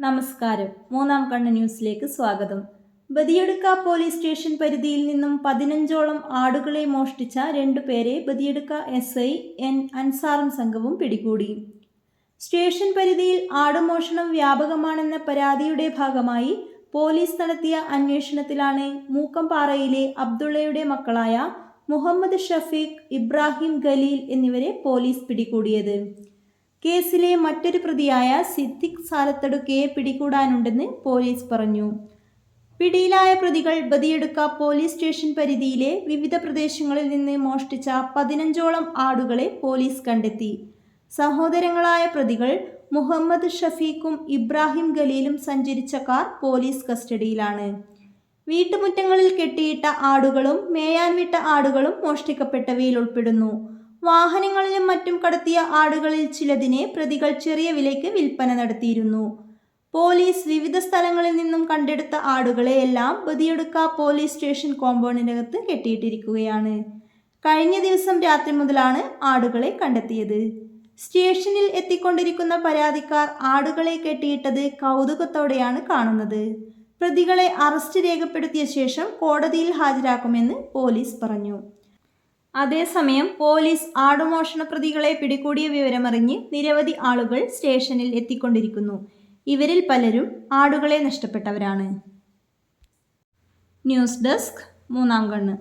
നമസ്കാരം. മൂന്നാം കണ്ണ് ന്യൂസിലേക്ക് സ്വാഗതം. ബദിയടുക്ക പോലീസ് സ്റ്റേഷൻ പരിധിയിൽ നിന്നും പതിനഞ്ചോളം ആടുകളെ മോഷ്ടിച്ച രണ്ടുപേരെ ബദിയടുക്ക എസ് ഐ എൻ അൻസാറും സംഘവും പിടികൂടി. സ്റ്റേഷൻ പരിധിയിൽ ആടുമോഷണം വ്യാപകമാണെന്ന പരാതിയുടെ ഭാഗമായി പോലീസ് നടത്തിയ അന്വേഷണത്തിലാണ് മൂക്കംപാറയിലെ അബ്ദുള്ളയുടെ മക്കളായ മുഹമ്മദ് ഷഫീഖ് ഇബ്രാഹിം ഖലീൽ എന്നിവരെ പോലീസ് പിടികൂടിയത്. കേസിലെ മറ്റൊരു പ്രതിയായ സിദ്ദിഖ് സാലത്തടുക്കയെ പിടികൂടാനുണ്ടെന്ന് പോലീസ് പറഞ്ഞു. പിടിയിലായ പ്രതികൾ ബദിയെടുക്ക പോലീസ് സ്റ്റേഷൻ പരിധിയിലെ വിവിധ പ്രദേശങ്ങളിൽ നിന്ന് മോഷ്ടിച്ച പതിനഞ്ചോളം ആടുകളെ പോലീസ് കണ്ടെത്തി. സഹോദരങ്ങളായ പ്രതികൾ മുഹമ്മദ് ഷഫീഖും ഇബ്രാഹിം ഖലീലും സഞ്ചരിച്ച കാർ പോലീസ് കസ്റ്റഡിയിലാണ്. വീട്ടുമുറ്റങ്ങളിൽ കെട്ടിയിട്ട ആടുകളും മേയാൻ വിട്ട ആടുകളും മോഷ്ടിക്കപ്പെട്ടവയിൽ ഉൾപ്പെടുന്നു. വാഹനങ്ങളിലും മറ്റും കടത്തിയ ആടുകളിൽ ചിലതിനെ പ്രതികൾ ചെറിയ വിലയ്ക്ക് വിൽപ്പന നടത്തിയിരുന്നു. പോലീസ് വിവിധ സ്ഥലങ്ങളിൽ നിന്നും കണ്ടെടുത്ത ആടുകളെ എല്ലാം ബദിയെടുക്ക പോലീസ് സ്റ്റേഷൻ കോമ്പൗണ്ടിനകത്ത് കെട്ടിയിട്ടിരിക്കുകയാണ്. കഴിഞ്ഞ ദിവസം രാത്രി മുതലാണ് ആടുകളെ കണ്ടെത്തിയത്. സ്റ്റേഷനിൽ എത്തിക്കൊണ്ടിരിക്കുന്ന പരാതിക്കാർ ആടുകളെ കെട്ടിയിട്ടത് കൗതുകത്തോടെയാണ് കാണുന്നത്. പ്രതികളെ അറസ്റ്റ് രേഖപ്പെടുത്തിയ ശേഷം കോടതിയിൽ ഹാജരാക്കുമെന്ന് പോലീസ് പറഞ്ഞു. അതേസമയം പോലീസ് ആടുമോഷണ പ്രതികളെ പിടികൂടിയ വിവരമറിഞ്ഞ് നിരവധി ആളുകൾ സ്റ്റേഷനിൽ എത്തിക്കൊണ്ടിരിക്കുന്നു. ഇവരിൽ പലരും ആടുകളെ നഷ്ടപ്പെട്ടവരാണ്. ന്യൂസ് ഡെസ്ക് മൂന്നാം കണ്ണ്.